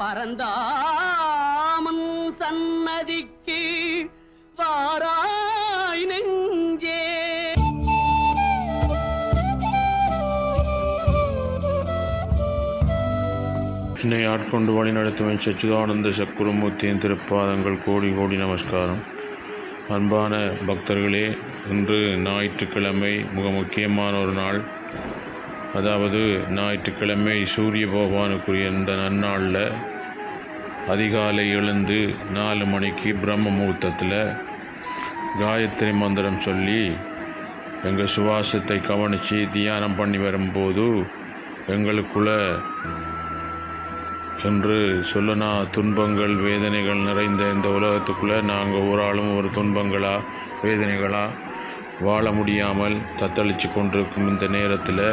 பரந்தாமன் சன்னதிக்கு வாராய் நெஞ்சே. என்னை ஆட்கொண்டு வழி நடத்துவேன் சச்சிதானந்த சக்குருமூர்த்தியின் திருப்பாதங்கள் கோடி கோடி நமஸ்காரம். அன்பான பக்தர்களே இன்று ஞாயிற்றுக்கிழமை மிக முக்கியமான ஒரு நாள். அதாவது ஞாயிற்றுக்கிழமை சூரிய பகவானுக்குரிய இந்த நன்னாளில் அதிகாலை எழுந்து நாலு மணிக்கு பிரம்ம முகூர்த்தத்தில் காயத்ரி மந்திரம் சொல்லி எங்கள் சுவாசத்தை கவனித்து தியானம் பண்ணி வரும்போது எங்களுக்குள்ள என்று சொல்லனா துன்பங்கள் வேதனைகள் நிறைந்த இந்த உலகத்துக்குள்ளே நாங்கள் ஒரு ஆளும் ஒரு துன்பங்களா வேதனைகளாக வாழ முடியாமல் தத்தளித்து கொண்டிருக்கும் இந்த நேரத்தில்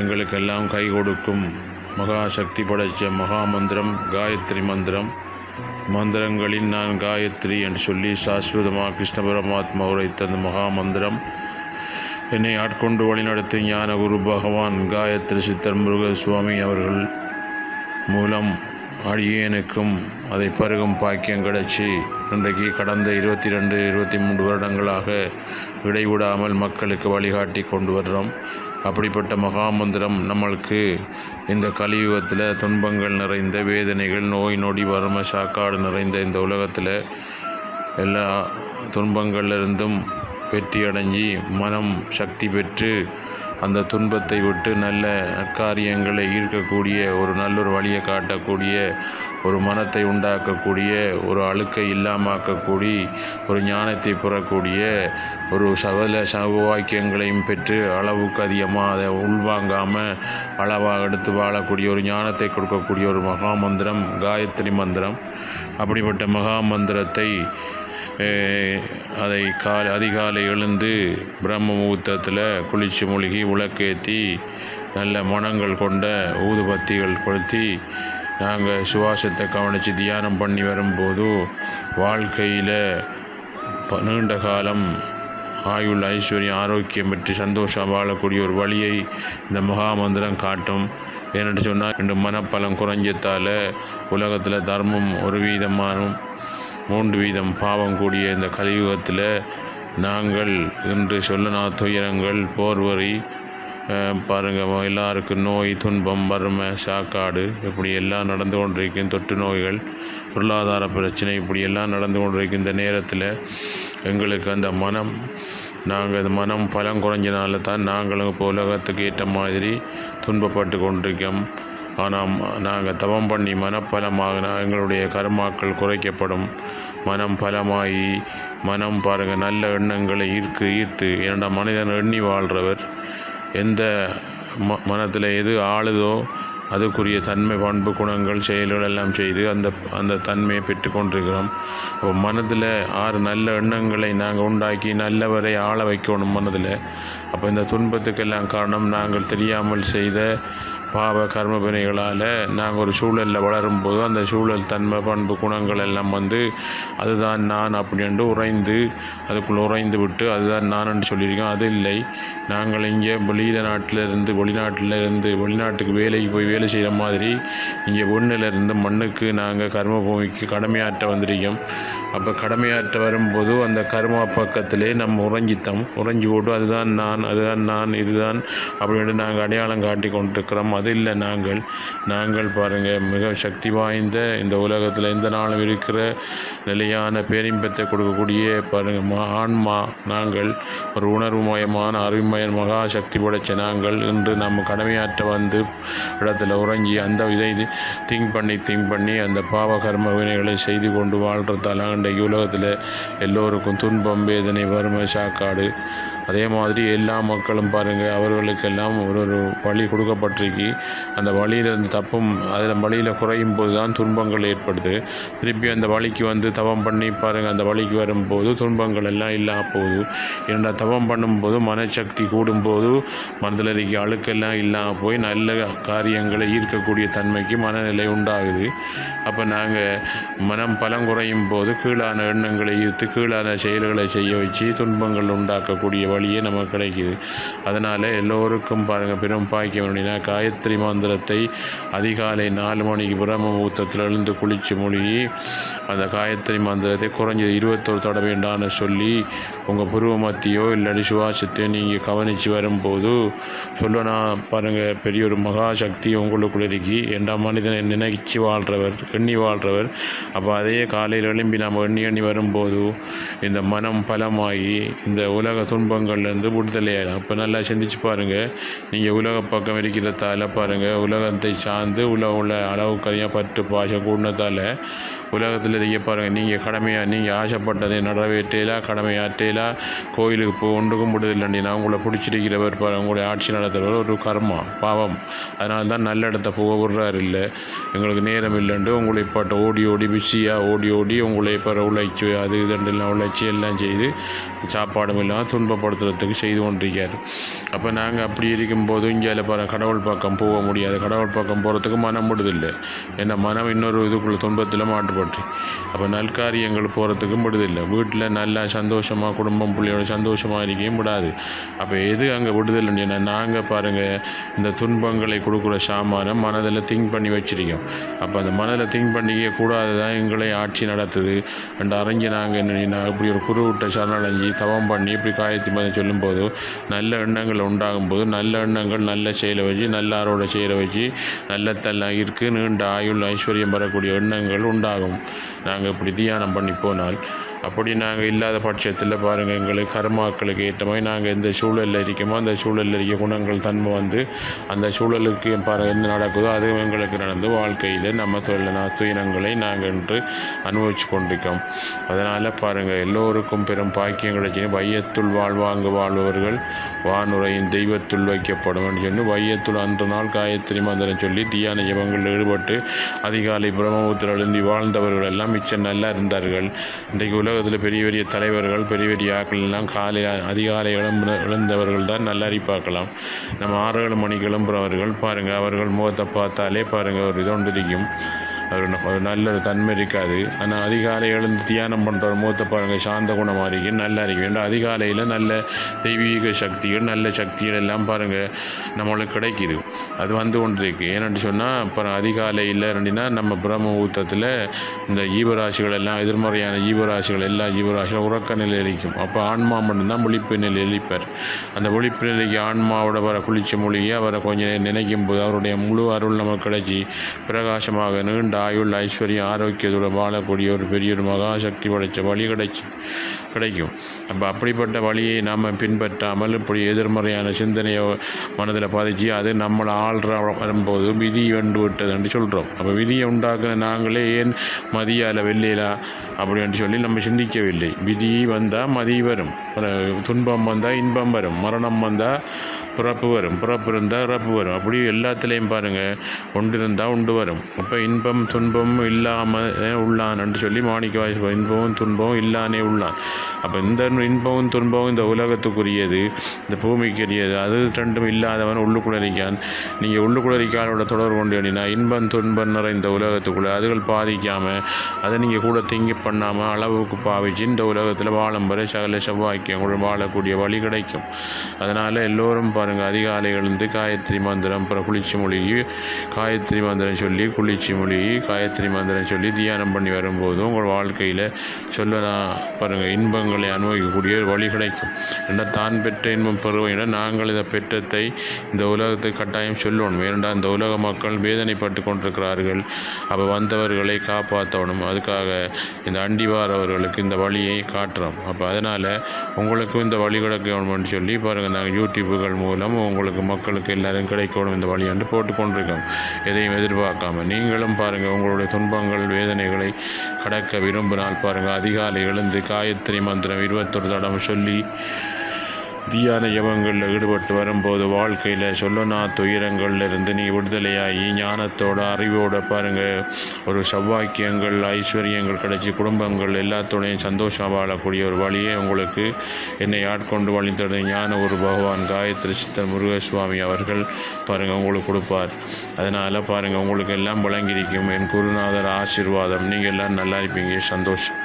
எங்களுக்கெல்லாம் கை கொடுக்கும் மகா சக்தி படைத்த மகா மந்திரம் காயத்ரி மந்திரம். மந்திரங்களில் நான் காயத்ரி என்று சொல்லி சாஸ்வதமாக கிருஷ்ண பரமாத்மா உரைத்த அந்த மகா மந்திரம் என்னை ஆட்கொண்டு வழிநடத்தும் ஞான குரு பகவான் காயத்ரி சித்தர் முருக சுவாமி அவர்கள் மூலம் அடியேனுக்கும் அதை பருகும் பாக்கியம் கிடைச்சி இன்றைக்கு கடந்த இருபத்தி ரெண்டு இருபத்தி மூன்று வருடங்களாக இடைவிடாமல் மக்களுக்கு வழிகாட்டி கொண்டு வர்றோம். அப்படிப்பட்ட மகாமந்திரம் நம்மளுக்கு இந்த கலியுகத்தில் துன்பங்கள் நிறைந்த வேதனைகள் நோய் நொடி வறுமை சாக்காடு நிறைந்த இந்த உலகத்தில் எல்லா துன்பங்களிலிருந்தும் வெற்றியடைஞ்சி மனம் சக்தி பெற்று அந்த துன்பத்தை விட்டு நல்ல நற்காரியங்களை ஈர்க்கக்கூடிய ஒரு நல்லொரு வழியை காட்டக்கூடிய ஒரு மனத்தை உண்டாக்கக்கூடிய ஒரு அழுக்கை இல்லாமாக்கக்கூடிய ஒரு ஞானத்தை புறக்கூடிய ஒரு சகல சகவாக்கியங்களையும் பெற்று அளவுக்கு அதிகமாக அதை உள்வாங்காமல் அளவாக எடுத்து வாழக்கூடிய ஒரு ஞானத்தை கொடுக்கக்கூடிய ஒரு மகா மந்திரம் காயத்ரி மந்திரம். அப்படிப்பட்ட மகா மந்திரத்தை அதை கால அதிகாலை எழுந்து பிரம்ம முகூர்த்தத்தில் குளிச்சு மூழ்கி விளக்கேற்றி நல்ல மனங்கள் கொண்ட ஊதுபத்திகள் கொளுத்தி நாங்கள் சுவாசத்தை கவனித்து தியானம் பண்ணி வரும்போது வாழ்க்கையில் நீண்ட காலம் ஆயுள் ஐஸ்வர்யம் ஆரோக்கியம் பெற்று சந்தோஷம் வாழக்கூடிய ஒரு வழியை இந்த மகாமந்திரம் காட்டும். ஏனென்று சொன்னால் ரெண்டு மனப்பலம் குறைஞ்சத்தால் உலகத்தில் தர்மம் ஒரு வீதமானும் மூன்று வீதம் பாவம் கூடிய இந்த கலியுகத்தில் நாங்கள் என்று சொல்லனா துயரங்கள் போர்வரி பாருங்கள் பாருங்க எல்லாருக்கும் நோய் துன்பம் வறுமை சாக்காடு இப்படி எல்லாம் நடந்து கொண்டிருக்கும் தொற்று நோய்கள் பொருளாதார பிரச்சனை இப்படி எல்லாம் நடந்து கொண்டிருக்கும் இந்த நேரத்தில் எங்களுக்கு அந்த மனம் நாங்கள் மனம் பலம் குறைஞ்சனால தான் நாங்களும் இப்போ உலகத்துக்கு ஏற்ற மாதிரி துன்பப்பட்டு கொண்டிருக்கோம். ஆனால் நாங்கள் தவம் பண்ணி மனப்பலமாக எங்களுடைய கர்மாக்கள் குறைக்கப்படும். மனம் பலமாகி மனம் பாருங்கள் நல்ல எண்ணங்களை ஈர்க்கு ஈர்த்து ஏன்னா மனிதன் எண்ணி வாழ்கிறவர் எந்த ம மனத்தில் எது ஆளுதோ அதுக்குரிய தன்மை பண்பு குணங்கள் செயல்கள் எல்லாம் செய்து அந்த அந்த தன்மையை பெற்றுக்கொண்டிருக்கிறோம் இப்போ மனதில் ஆறு நல்ல எண்ணங்களை நாங்கள் உண்டாக்கி நல்லவரை ஆள வைக்கணும் மனதில். அப்போ இந்த துன்பத்துக்கெல்லாம் காரணம் நாங்கள் தெரியாமல் செய்த பாவ கர்ம வினைகளால் நாங்கள் ஒரு சூழலில் வளரும்போது அந்த சூழல் தன்மை பண்பு குணங்கள் எல்லாம் வந்து அதுதான் நான் அப்படின்ட்டு உறைந்து அதுக்குள்ளே உறைந்து விட்டு அதுதான் நான் என்று சொல்லியிருக்கோம். அது இல்லை. நாங்கள் இங்கே வெளியில நாட்டில் இருந்து வெளிநாட்டில் இருந்து வெளிநாட்டுக்கு வேலைக்கு போய் வேலை செய்கிற மாதிரி இங்கே ஒன்றில் இருந்து மண்ணுக்கு நாங்கள் கர்ம பூமிக்கு கடமையாற்ற வந்திருக்கோம். அப்போ கடமையாற்ற வரும்போது அந்த கர்ம பக்கத்திலே நம்ம உறைஞ்சித்தோம் உறைஞ்சி போட்டு அதுதான் நான் அதுதான் நான் இதுதான் அப்படின்ட்டு நாங்கள் அடையாளம் காட்டி கொண்டிருக்கிறோம். அது இல்லை நாங்கள் நாங்கள் பாருங்கள் மிக சக்தி வாய்ந்த இந்த உலகத்தில் எந்த நாளும் இருக்கிற நிலையான பேரின்பத்தை கொடுக்கக்கூடிய பாருங்கள் மா ஆன்மா நாங்கள் ஒரு உணர்வுமயமான அறிவுமய மகா சக்தி படைத்த நாங்கள் இன்று நம்ம கடமையாற்ற வந்து இடத்துல உறங்கி அந்த இதை திங்க் பண்ணி திங்க் பண்ணி அந்த பாவ கர்ம வினைகளை செய்து கொண்டு வாழ்கிறதால இன்றைக்கு உலகத்தில் எல்லோருக்கும் துன்பம் வேதனை வறுமை சாக்காடு அதே மாதிரி எல்லா மக்களும் பாருங்கள் அவர்களுக்கெல்லாம் ஒரு ஒரு வழி கொடுக்கப்பட்டிருக்கு. அந்த வழியில் வழியிலிருந்து தப்பும் அதில் வழியில் குறையும் போது தான் துன்பங்கள் ஏற்படுது. திருப்பி அந்த வழிக்கு வந்து தவம் பண்ணி பாருங்கள் அந்த வழிக்கு வரும்போது துன்பங்கள் எல்லாம் இல்லாமல் போகுது. ஏன்னா தவம் பண்ணும்போது மனசக்தி கூடும்போது மனதில் இருக்க அழுக்கெல்லாம் இல்லாமல் போய் நல்ல காரியங்களை ஈர்க்கக்கூடிய தன்மைக்கு மனநிலை உண்டாகுது. அப்போ நாங்கள் மனம் பலம் குறையும் போது கீழான எண்ணங்களை ஈர்த்து கீழான செயல்களை செய்ய வச்சு துன்பங்கள் உண்டாக்கக்கூடிய வழியே நமக்கு கிடைக்குது. அதனால் எல்லோருக்கும் பாருங்கள் பெரும் பாய்க்க அப்படின்னா காயத்ரி மந்திரத்தை அதிகாலை நாலு மணிக்கு பிரம்ம முகூர்த்தத்தில் எழுந்து குளித்து மூழ்கி அந்த காயத்ரி மந்திரத்தை குறைஞ்சது இருபத்தொரு தடவைண்டான்னு சொல்லி உங்கள் புருவ மத்தியோ இல்லாட்டி சுவாசத்தையோ நீங்கள் கவனித்து வரும்போது சொல்லனா பாருங்கள் பெரிய ஒரு மகாசக்தி உங்களுக்குள்ள இருக்கி. என்ற மனிதனை நினைச்சு வாழ்கிறவர் எண்ணி வாழ்கிறவர் அப்போ அதே காலையில் எழும்பி நாம் எண்ணி எண்ணி வரும்போது இந்த மனம் பலமாகி இந்த உலக துன்பங்கள்லேருந்து விடுதலையாயிடும் அப்போ நல்லா சிந்திச்சு பாருங்கள் நீங்கள் உலக பக்கம் இருக்கிறதால பாருங்கள் உலகத்தை சார்ந்து உலக உள்ள அளவுக்கு அதிகம் பற்று பாசம் கூடினதால் உலகத்தில் இருக்க பாருங்கள் நீங்கள் கடமையாக நீங்கள் ஆசைப்பட்டதை நடவேற்றையிலா கடமையாற்றையிலா கோயிலுக்கு போ ஒன்று நான் உங்களை பிடிச்சிருக்கிறவர் பாருங்கள் உங்களுடைய ஆட்சி நடத்துகிறவர் ஒரு கர்மா பாவம். அதனால தான் நல்ல இடத்த போக விடுறாரு இல்லை. எங்களுக்கு நேரம் இல்லைண்டு உங்களை இப்போ ஓடி ஓடி பிஸியாக ஓடி ஓடி உங்களை இப்போ உழைச்சி அது இதெல்லாம் உழைச்சி எல்லாம் செய்து சாப்பாடும் இல்லாமல் துன்பப்படுத்துறதுக்கு செய்து கொண்டிருக்கார். அப்போ நாங்கள் அப்படி இருக்கும்போது இங்கே பல கடவுள் பக்கம் போக முடியாது. கடவுள் பக்கம் போகிறதுக்கு மனம் விடுதில்லை. ஏன்னா மனம் இன்னொரு இதுக்குள்ள துன்பத்தில் மாட்டுப்பட்டு அப்போ நல்காரியங்கள் போகிறதுக்கும் விடுதில்லை. வீட்டில் நல்லா சந்தோஷமாக குடும்பம் பிள்ளையோட சந்தோஷமாக இருக்கையும் விடாது. அப்போ எது அங்கே விடுதலைன்னா நாங்கள் பாருங்கள் இந்த துன்பங்களை கொடுக்குற சாமானை மனதில் திங்க் பண்ணி வச்சிருக்கோம். அப்போ அந்த மனதில் திங்க் பண்ணிக்க கூடாது தான் எங்களை ஆட்சி நடத்துது. அண்ட் அறிஞ்சு நாங்கள் என்ன இப்படி ஒரு குரு விட்ட சரணடைஞ்சி தவம் பண்ணி இப்படி காயத்தி மாதிரி சொல்லும்போது நல்ல எண்ணங்கள் உண்டாகும் போது நல்ல எண்ணங்கள் நல்ல செயலை வச்சு நல்லாரோட செயலை வச்சு நல்லத்தெல்லாம் இருக்குது நீண்ட ஆயுள் ஐஸ்வர்யம் பெறக்கூடிய எண்ணங்கள் உண்டாகும். நாங்கள் இப்படி தியானம் பண்ணி போனால் அப்படி நாங்கள் இல்லாத பட்சத்தில் பாருங்கள் எங்களுக்கு கர்மாக்களுக்கு ஏற்ற மாதிரி நாங்கள் எந்த சூழலில் இருக்கோமோ அந்த சூழலில் இருக்க குணங்கள் தன்மை வந்து அந்த சூழலுக்கு பாரு என்ன நடக்குதோ அது எங்களுக்கு நடந்து வாழ்க்கையில் நம்ம தொழில் துயரங்களை நாங்கள் என்று அனுபவித்து கொண்டிருக்கோம். அதனால் பாருங்கள் எல்லோருக்கும் பெரும் பாக்கியம் கிடைச்சி வையத்துள் வாழ்வாங்கு வாழ்பவர்கள் வானுரையின் தெய்வத்துள் வைக்கப்படும் என்று சொல்லி வையத்துள் அன்று நாள் காயத்ரி மந்திரம் சொல்லி தியான ஜபங்களில் ஈடுபட்டு அதிகாலை பிரம்மபுத்திர எழுந்தி வாழ்ந்தவர்கள் எல்லாம் மிச்சம் நல்லா இருந்தார்கள். இன்றைக்கு உலகத்தில் பெரிய பெரிய தலைவர்கள் பெரிய பெரிய ஆட்கள் எல்லாம் காலை அதிகாலை எழும்பு எழுந்தவர்கள் தான் நல்லறி பார்க்கலாம். நம்ம ஆறு ஏழு மணிக்கு எழும்புறவர்கள் பாருங்கள் அவர்கள் முகத்தை பார்த்தாலே பாருங்கள் ஒரு இதொன்று இருக்கும் ஒரு நல்ல ஒரு தன்மை இருக்காது. ஆனால் அதிகாலை எழுந்து தியானம் பண்ணுற மூத்த பாருங்கள் சாந்த குணமாக இருக்கும் நல்லா இருக்கும் ஏன்னா அதிகாலையில் நல்ல தெய்வீக சக்திகள் நல்ல சக்திகள் எல்லாம் பாருங்கள் நம்மளுக்கு கிடைக்கிது. அது வந்து கொண்டிருக்கு. ஏன்னு சொன்னால் அப்புறம் அதிகாலையில் ரெண்டினா நம்ம பிரம்ம ஊத்தத்தில் இந்த ஜீவராசிகள் எல்லாம் எதிர்மறையான ஜீவராசிகள் எல்லா ஜீவராசிகளும் உறக்க நிலையில் இருக்கும். அப்போ ஆன்மா மட்டும்தான் விழிப்பு நிலையில் எழுப்பார் அந்த விழிப்பு நிலைக்கு ஆன்மாவோட வர குளிச்ச மொழியை அவரை கொஞ்சம் நேரம் நினைக்கும் போது அவருடைய முழு அருள் நமக்கு கிடைச்சி பிரகாசமாக நீண்ட ஆயுள் ஐஸ்வர்யம் ஆரோக்கியத்தோடு வாழக்கூடிய ஒரு பெரிய ஒரு மகாசக்தி படைத்த வழி கிடைச்சி கிடைக்கும். அப்போ அப்படிப்பட்ட வழியை நாம் பின்பற்றாமல் இப்படி எதிர்மறையான சிந்தனையை மனதில் பதிச்சு அது நம்மளை ஆள்ற வரும்போது விதி வந்து விட்டது என்று சொல்கிறோம் அப்போ விதியை உண்டாக்குன நாங்களே ஏன் மதியால் வெள்ளையிலா அப்படின்னு சொல்லி நம்ம சிந்திக்கவில்லை. விதி வந்தால் மதி வரும். துன்பம் வந்தால் இன்பம் வரும். மரணம் வந்தால் பிறப்பு வரும். பிறப்பு இருந்தால் இறப்பு வரும். அப்படி எல்லாத்துலேயும் பாருங்கள் ஒன்று இருந்தால் உண்டு வரும். அப்போ இன்பம் துன்பம் இல்லாமல் உள்ளான்னு சொல்லி மாணிக்க வாய்ஸ் இன்பமும் துன்பமும் இல்லானே உள்ளான். அப்போ இந்த இன்பமும் துன்பமும் இந்த உலகத்துக்குரியது இந்த பூமிக்குரியது அது ரெண்டும் இல்லாதவன் உள்ளுக்குளரிக்கான் நீங்கள் உள்ளுக்குளரிக்கானோட தொடர்பு கொண்டு வேண்டினா இன்பம் துன்பம் நிறைந்த உலகத்துக்குள்ளே அதுகள் பாதிக்காமல் அதை நீங்கள் கூட திங்கி பண்ணாமல் அளவுக்கு பாவிச்சு இந்த உலகத்தில் வாழும் வரை சகல செவ்வாய்க்கியங்களுடன் வாழக்கூடிய வழி கிடைக்கும். அதனால் எல்லோரும் பாருங்கள் அதிகாலை எழுந்து காயத்ரி மந்திரம் அப்புறம் குளிச்சு மொழிகி காயத்ரி மந்திரம் சொல்லி குளிச்சு மொழிகி காயத்ரி மந்திரம் சொல்லி தியானம் பண்ணி வரும்போதும் உங்கள் வாழ்க்கையில் சொல்லலாம் பாருங்கள் இன்பங்களை அனுபவிக்கக்கூடிய ஒரு வழி கிடைக்கும். ஏன்னா தான் பெற்ற இன்பம் பெறுவோம் நாங்கள் இந்த பெற்றத்தை இந்த உலகத்தை கட்டாயம் சொல்லணும் ஏனென்றால் இந்த உலக மக்கள் வேதனைப்பட்டு கொண்டிருக்கிறார்கள். அப்போ வந்தவர்களை காப்பாற்றணும். அதுக்காக இந்த அண்டிவாரவர்களுக்கு இந்த வழியை காட்டுறோம். அப்போ அதனால் உங்களுக்கும் இந்த வழி கிடைக்கணும்னு சொல்லி பாருங்கள் நாங்கள் யூடியூப்புகள் மூலம் உங்களுக்கு மக்களுக்கு எல்லோரும் கிடைக்கணும் இந்த வழி என்று போட்டுக்கொண்டிருக்கோம் எதையும் எதிர்பார்க்காம நீங்களும் பாருங்கள் உங்களுடைய துன்பங்கள் வேதனைகளை கடக்க விரும்பினால் பாருங்கள் அதிகாலை எழுந்து காயத்ரி மந்திரம் இருபத்தொரு தடம் சொல்லி தியான யவங்களில் ஈடுபட்டு வரும்போது வாழ்க்கையில் சொல்லனா துயரங்கள்ல இருந்து நீ விடுதலையாகி ஞானத்தோட அறிவோட பாருங்கள் ஒரு செவ்வாக்கியங்கள் ஐஸ்வர்யங்கள் கிடைச்சி குடும்பங்கள் எல்லாத்தோடையும் சந்தோஷம் வாழக்கூடிய ஒரு வழியை உங்களுக்கு என்னை ஆட்கொண்டு வழிந்தது ஞான ஒரு பகவான் காயத்ரி சித்தர் முருகசுவாமி அவர்கள் பாருங்கள் உங்களுக்கு கொடுப்பார். அதனால் பாருங்கள் உங்களுக்கு எல்லாம் வழங்கியிருக்கும் என் குருநாதர் ஆசீர்வாதம். நீங்கள் எல்லாம் நல்லா இருப்பீங்க. சந்தோஷம்.